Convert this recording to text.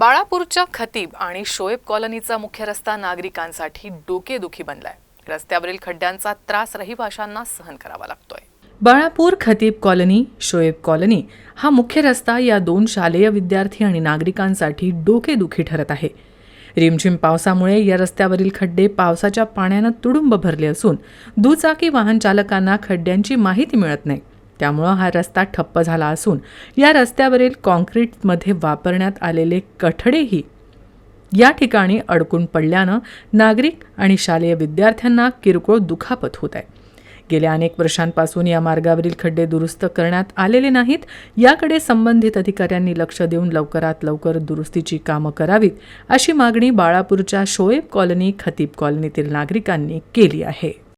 बाळापूरच्या खतीब आणि शोएब कॉलनीचा मुख्य रस्ता नागरिकांसाठी डोकेदुखी बनलाय. रस्त्यावरील खड्ड्यांचा त्रास रहिवाशांना सहन करावा लागतोय. बाळापूर खतीब कॉलनी शोएब कॉलनी हा मुख्य रस्ता या दोन शालेय विद्यार्थी आणि नागरिकांसाठी डोकेदुखी ठरत आहे. रिमझिम पावसामुळे या रस्त्यावरील खड्डे पावसाच्या पाण्यानं तुडुंब भरले असून दुचाकी वाहन चालकांना खड्ड्यांची माहिती मिळत नाही. त्यामुळं हा रस्ता ठप्प झाला असून या रस्त्यावरील कॉन्क्रीटमध्ये वापरण्यात आलेले कठडेही या ठिकाणी अडकून पडल्यानं नागरिक आणि शालेय विद्यार्थ्यांना किरकोळ दुखापत होत आहे. गेल्या अनेक वर्षांपासून या मार्गावरील खड्डे दुरुस्त करण्यात आलेले नाहीत. याकडे संबंधित अधिकाऱ्यांनी लक्ष देऊन लवकरात लवकर दुरुस्तीची कामं करावीत अशी मागणी बाळापूरच्या शोएब कॉलनी खतीब कॉलनीतील नागरिकांनी केली आहे.